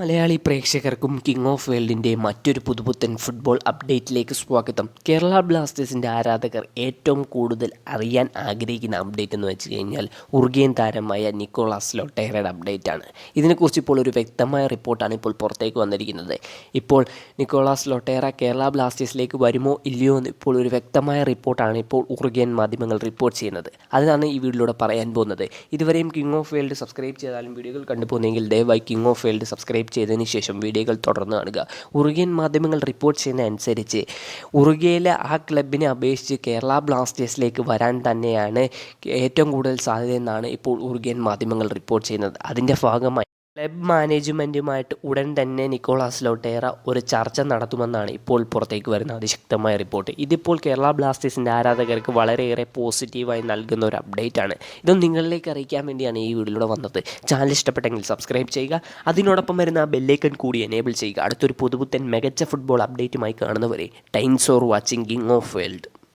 മലയാളി പ്രേക്ഷകർക്കും king of വേൾഡിന്റെ മറ്റൊരു പുതുപുത്തൻ ഫുട്ബോൾ അപ്ഡേറ്റിലേക്ക് സ്വാഗതം. കേരള ബ്ലാസ്റ്റേഴ്സിന്റെ ആരാധകർ ഏറ്റവും കൂടുതൽ അറിയാൻ ആഗ്രഹിക്കുന്ന അപ്ഡേറ്റ് എന്ന് വെച്ച് കഴിഞ്ഞാൽ ഉറുഗിയൻ താരമായ നിക്കോളാസ് ലൊട്ടേറയുടെ അപ്ഡേറ്റ് ആണ്. ഇതിനെക്കുറിച്ച് ഇപ്പോൾ ഒരു വ്യക്തമായ റിപ്പോർട്ടാണ് ഇപ്പോൾ പുറത്തേക്ക് വന്നിരിക്കുന്നത്. ഇപ്പോൾ നിക്കോളാസ് ലൊട്ടേറ കേരള ബ്ലാസ്റ്റേഴ്സിലേക്ക് വരുമോ ഇല്ലയോ എന്ന് ഇപ്പോൾ ഒരു വ്യക്തമായ റിപ്പോർട്ടാണ് ഇപ്പോൾ ഉറുഗിയൻ മാധ്യമങ്ങൾ റിപ്പോർട്ട് ചെയ്യുന്നത്. അതാണ് ഈ വീഡിയോയിലൂടെ പറയാൻ പോകുന്നത്. ഇതുവരെയും കിങ് ഓഫ് വേൾഡ് സബ്സ്ക്രൈബ് ചെയ്താലും വീഡിയോകൾ കണ്ടുപോകുന്നെങ്കിൽ ദയവായി കിങ് ഓഫ് വേൾഡ് സബ്സ്ക്രൈബ് ചെയ്തതിന് ശേഷം വീഡിയോകൾ തുടർന്ന് കാണുക. ഉറുഗിയൻ മാധ്യമങ്ങൾ റിപ്പോർട്ട് ചെയ്യുന്ന അനുസരിച്ച് ഉറുഗിയയിലെ ആ ക്ലബിനെ അപേക്ഷിച്ച് കേരള ബ്ലാസ്റ്റേഴ്സിലേക്ക് വരാൻ തന്നെയാണ് ഏറ്റവും കൂടുതൽ സാധ്യതയെന്നാണ് ഇപ്പോൾ ഉറുഗിയൻ മാധ്യമങ്ങൾ റിപ്പോർട്ട് ചെയ്യുന്നത്. അതിന്റെ ഭാഗമായി ക്ലബ് മാനേജ്മെന്റുമായിട്ട് ഉടൻ തന്നെ നിക്കോളാസ് ലോട്ടേറ ഒരു ചർച്ച നടത്തുമെന്നാണ് ഇപ്പോൾ പുറത്തേക്ക് വരുന്ന അതിശക്തമായ റിപ്പോർട്ട്. ഇതിപ്പോൾ കേരള ബ്ലാസ്റ്റേഴ്സിന്റെ ആരാധകർക്ക് വളരെയേറെ പോസിറ്റീവായി നൽകുന്ന ഒരു അപ്ഡേറ്റ് ആണ് ഇത് നിങ്ങളിലേക്ക് അറിയിക്കാൻ വേണ്ടിയാണ് ഈ വീഡിയോ വന്നത്. ചാനൽ ഇഷ്ടപ്പെട്ടെങ്കിൽ സബ്സ്ക്രൈബ് ചെയ്യുക. അതിനോടൊപ്പം വരുന്ന ആ ബെല്ലൈക്കൺ കൂടി എനേബിൾ ചെയ്യുക. അടുത്തൊരു പുതുപുത്തൻ മികച്ച ഫുട്ബോൾ അപ്ഡേറ്റുമായി കാണുന്നവരെ. Times or watching king of world